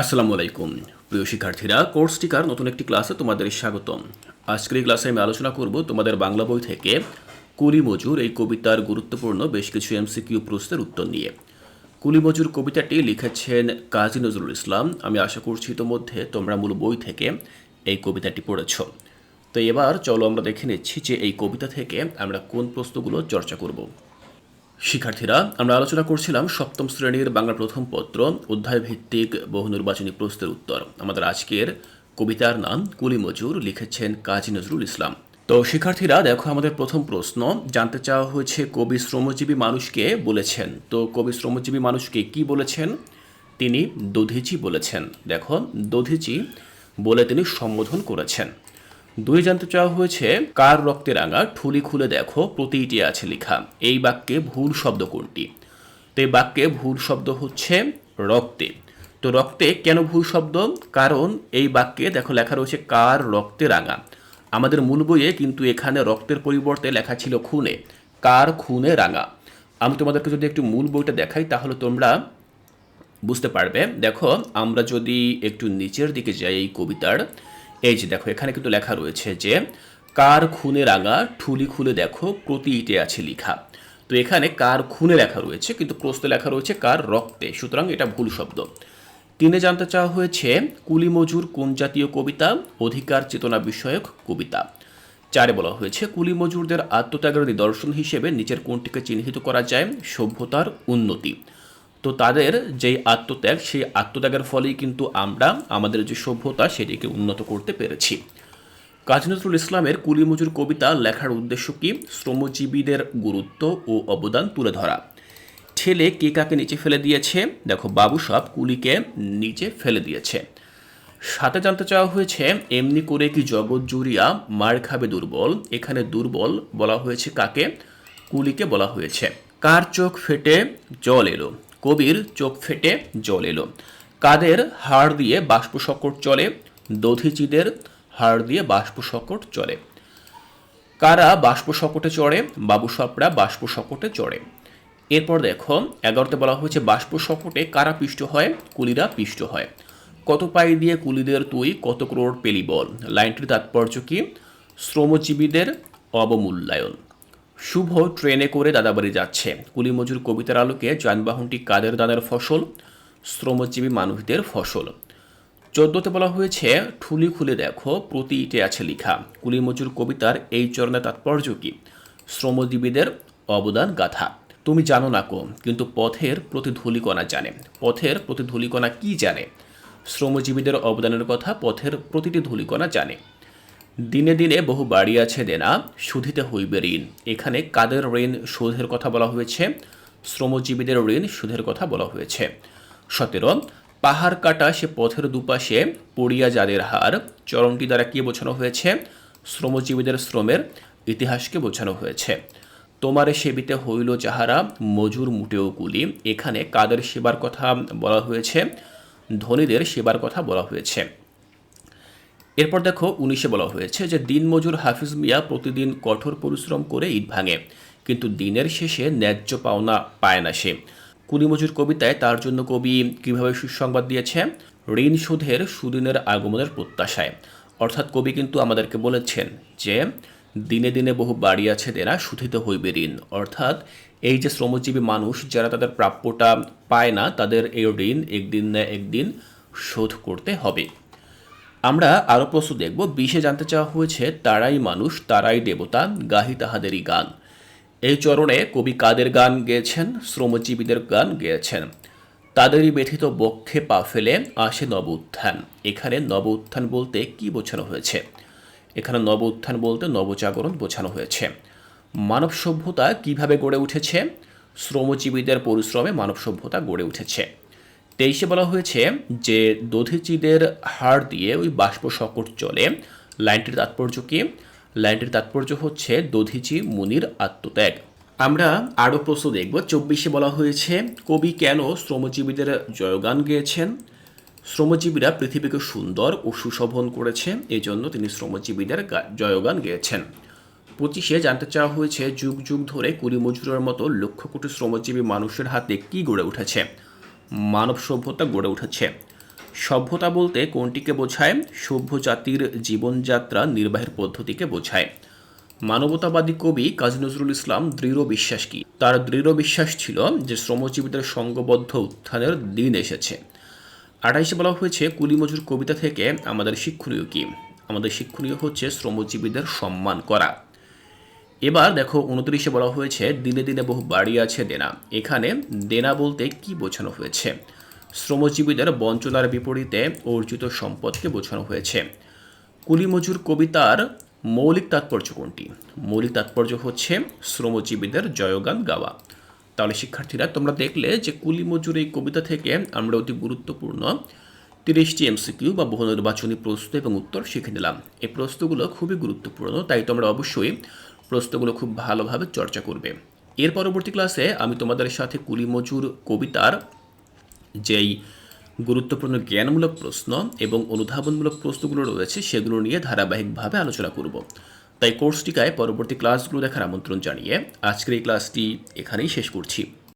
আসসালামু আলাইকুম। প্রিয় শিক্ষার্থীরা, কোর্স টিকার নতুন একটি ক্লাসে তোমাদের স্বাগতম। আজকের এই ক্লাসে আমি আলোচনা করব তোমাদের বাংলা বই থেকে কুলি মজুর এই কবিতার গুরুত্বপূর্ণ বেশ কিছু এমসিকিউ প্রশ্নের উত্তর নিয়ে। কুলি মজুর কবিতাটি লিখেছেন কাজী নজরুল ইসলাম। আমি আশা করছি ইতোমধ্যে তোমরা মূল বই থেকে এই কবিতাটি পড়েছ। তো এবার চলো আমরা দেখে নিচ্ছি যে এই কবিতা থেকে আমরা কোন প্রশ্নগুলো চর্চা করব। শিক্ষার্থীরা, আমরা আলোচনা করছিলাম সপ্তম শ্রেণির বাংলা প্রথম পত্র অধ্যায় ভিত্তিক বহু নির্বাচনী প্রশ্নের উত্তর। আমাদের আজকের কবিতার নাম কুলি মজুর, লিখেছেন কাজী নজরুল ইসলাম। তো শিক্ষার্থীরা, দেখো আমাদের প্রথম প্রশ্ন, জানতে চাওয়া হয়েছে কবি শ্রমজীবী মানুষকে বলেছেন। তো কবি শ্রমজীবী মানুষকে কি বলেছেন? তিনি দধিচি বলেছেন। দেখো, দধিচি বলে তিনি সম্বোধন করেছেন। দুই জানতে চাওয়া হয়েছে, কার রক্তে রাঙা ঠুলি খুলে দেখো, প্রতিটি আছে লেখা। এই বাক্যে ভুল শব্দ কোনটি? তো এই বাক্যে ভুল শব্দ হচ্ছে রক্তে। তো রক্তে কেন ভুল শব্দ? কারণ এই বাক্যে দেখো লেখা রয়েছে, কার রক্তে রাঙা। আমাদের মূল বইয়ে কিন্তু এখানে রক্তের পরিবর্তে লেখা ছিল খুনে, কার খুনে রাঙা। আমি তোমাদেরকে যদি একটু মূল বইটা দেখাই, তাহলে তোমরা বুঝতে পারবে। দেখো, আমরা যদি একটু নিচের দিকে যাই এই কবিতার এই যে দেখো, এখানে কিন্তু লেখা রয়েছে যে, কার খুনে রাঙা, ঠুলি খুলে দেখো প্রতি ইটে আছে লিখা। তো এখানে কার খুনে লেখা রয়েছে, কিন্তু প্রশ্নে লেখা রয়েছে কার রক্তে, সুতরাং এটা ভুল শব্দ। তিনে জানতে চাওয়া হয়েছে কুলি মজুর কোন জাতীয় কবিতা, অধিকার চেতনা বিষয়ক কবিতা? চারে বলা হয়েছে কুলি মজুরদের আত্মত্যাগের নিদর্শন হিসেবে নিচের কোনটিকে চিহ্নিত করা যায়, সভ্যতার উন্নতি। তো তাদের যেই আত্মত্যাগ, সেই আত্মত্যাগের ফলেই কিন্তু আমরা আমাদের যে সভ্যতা, সেটিকে উন্নত করতে পেরেছি। কাজী নজরুল ইসলামের কুলি মজুর কবিতা লেখার উদ্দেশ্য কি? শ্রমজীবীদের গুরুত্ব ও অবদান তুলে ধরা। ঠেলে কে কাকে নিচে ফেলে দিয়েছে? দেখো, বাবু সব কুলিকে নিচে ফেলে দিয়েছে। সাথে জানতে চাওয়া হয়েছে, এমনি করে কি জগৎ জুড়িয়া মার খাবে দুর্বল? এখানে দুর্বল বলা হয়েছে কাকে? কুলিকে বলা হয়েছে। কার চোখ ফেটে? জল এলো। কবির চোখ ফেটে জল এলো। কাদের হাড় দিয়ে বাষ্প সকট চলে, দধিচিদের হাড় দিয়ে বাষ্প সকট চলে। কারা বাষ্প সকটে চড়ে, বাবু সাপড়া বাষ্প সকটে চড়ে। এরপর দেখো, এগারোতে বলা হয়েছে বাষ্প সকটে কারা পিষ্ট হয়? কুলিরা পিষ্ট হয়। কত পাই দিয়ে কুলিদের তুই, কত ক্রোড় পেলি বল? লাইনটির তাৎপর্য কি? শ্রমজীবীদের অবমূল্যায়ন। শুভ ট্রেনে করে দাদাবাড়ি যাচ্ছে। কুলিমজুর কবিতার আলোকে যানবাহনটি কাদের দাদার ফসল? শ্রমজীবী মানুষদের ফসল। চোদ্দতে বলা হয়েছে, ঠুলি খুলে দেখো, প্রতি ইটে আছে লেখা। কুলিমজুর কবিতার এই চরণে তাৎপর্য কি? শ্রমজীবীদের অবদান গাথা। তুমি জানো না কো, কিন্তু পথের প্রতি ধূলিকণা জানে। পথের প্রতি ধূলিকণা কি জানে? শ্রমজীবীদের অবদানের কথা পথের প্রতিটি ধূলিকণা জানে। দিনে দিনে বহু বাড়ি আছে দেনা শুধিতে হইবে ঋণ। এখানে কাদের ঋণ শোধের কথা বলা হয়েছে? শ্রমজীবীদের ঋণ সুদের কথা বলা হয়েছে। সতেরো, পাহাড় কাটা সে পথের দুপাশে পড়িয়া যাদের হার, চরণটি দ্বারা কি বোঝানো হয়েছে? শ্রমজীবীদের শ্রমের ইতিহাসকে বোঝানো হয়েছে। তোমারে সেবিতে হইল যাহারা মজুর মুটেও কুলি। এখানে কাদের সেবার কথা বলা হয়েছে? ধনীদের সেবার কথা বলা হয়েছে। এরপর দেখো উনিশে বলা হয়েছে যে দিনমজুর হাফিজ মিয়া প্রতিদিন কঠোর পরিশ্রম করে ইট ভাঙে। কিন্তু দিনের শেষে ন্যায্য পাওনা পায় না সে। কুলিমজুর কবিতায় তার জন্য কবি কীভাবে সুসংবাদ দিয়েছে? ঋণ শোধের সুদিনের আগমনের প্রত্যাশায়। অর্থাৎ কবি কিন্তু আমাদেরকে বলেছেন যে, দিনে দিনে বহু বাড়ি আছে দেনা শুধিতে হইবে ঋণ। অর্থাৎ এই যে শ্রমজীবী মানুষ, যারা তাদের প্রাপ্যটা পায় না, তাদের এই ঋণ একদিন না একদিন শোধ করতে হবে। আমরা আরও প্রশ্ন দেখব। বিশে জানতে চাওয়া হয়েছে, তারাই মানুষ, তারাই দেবতা, গাহি তাহাদেরই গান। এই চরণে কবি কাদের গান গেয়েছেন? শ্রমজীবীদের গান গেয়েছেন। তাদেরই ব্যথিত বক্ষে পা ফেলে আসে নব উত্থান। এখানে নব উত্থান বলতে কি বোঝানো হয়েছে? এখানে নব উত্থান বলতে নবজাগরণ বোঝানো হয়েছে। মানব সভ্যতা কীভাবে গড়ে উঠেছে? শ্রমজীবীদের পরিশ্রমে মানব সভ্যতা গড়ে উঠেছে। তেইশে বলা হয়েছে যে দধিচিদের হাড় দিয়ে ওই বাষ্প সকট চলে। লাইনটির তাৎপর্য কি? লাইনটির তাৎপর্য হচ্ছে দধিচি মুনির আত্মত্যাগ। আমরা আরও প্রশ্ন দেখব। চব্বিশে বলা হয়েছে, কবি কেন শ্রমজীবীদের জয়গান গেয়েছেন? শ্রমজীবীরা পৃথিবীকে সুন্দর ও সুশোভন করেছে এই জন্য তিনি শ্রমজীবীদের জয়গান গেয়েছেন। পঁচিশে জানতে চাওয়া হয়েছে, যুগ যুগ ধরে কুড়ি মজুরের মতো লক্ষ কোটি শ্রমজীবী মানুষের হাতে কি গড়ে উঠেছে? মানব সভ্যতা গড়ে উঠেছে। সভ্যতা বলতে কোনটিকে বোঝায়? সভ্য জাতির জীবনযাত্রা নির্বাহের পদ্ধতিকে বোঝায়। মানবতাবাদী কবি কাজী নজরুল ইসলাম দৃঢ় বিশ্বাস কি? তার দৃঢ় বিশ্বাস ছিল যে শ্রমজীবীদের সংঘবদ্ধ উত্থানের দিন এসেছে। আঠাইশে বলা হয়েছে, কুলিমজুর কবিতা থেকে আমাদের শিক্ষণীয় কি? আমাদের শিক্ষণীয় হচ্ছে শ্রমজীবীদের সম্মান করা। এবার দেখো উনত্রিশে বলা হয়েছে, দিনে দিনে বহু বাড়ি আছে দেনা। এখানে দেনা বলতে কি বোঝানো হয়েছে? শ্রমজীবীদের বঞ্চনার বিপরীতে অর্জিত সম্পদকে বোঝানো হয়েছে। কুলিমজুর কবিতার মৌলিক তাৎপর্য কোনটি? মৌলিক তাৎপর্য হচ্ছে শ্রমজীবীদের জয়গান গাওয়া। তাহলে শিক্ষার্থীরা, তোমরা দেখলে যে কুলিমজুর এই কবিতা থেকে আমরা অতি গুরুত্বপূর্ণ তিরিশটি এমসিকিউ বা বহু নির্বাচনী প্রশ্ন এবং উত্তর শিখে নিলাম। এই প্রশ্নগুলো খুবই গুরুত্বপূর্ণ, তাই তোমরা অবশ্যই প্রশ্নগুলো খুব ভালোভাবে চর্চা করবে। এর পরবর্তী ক্লাসে আমি তোমাদের সাথে কুলিমজুর কবিতার যেই গুরুত্বপূর্ণ জ্ঞানমূলক প্রশ্ন এবং অনুধাবনমূলক প্রশ্নগুলো রয়েছে, সেগুলো নিয়ে ধারাবাহিকভাবে আলোচনা করব। তাই কোর্সটিকায় পরবর্তী ক্লাসগুলো দেখার আমন্ত্রণ জানিয়ে আজকের এই ক্লাসটি এখানেই শেষ করছি।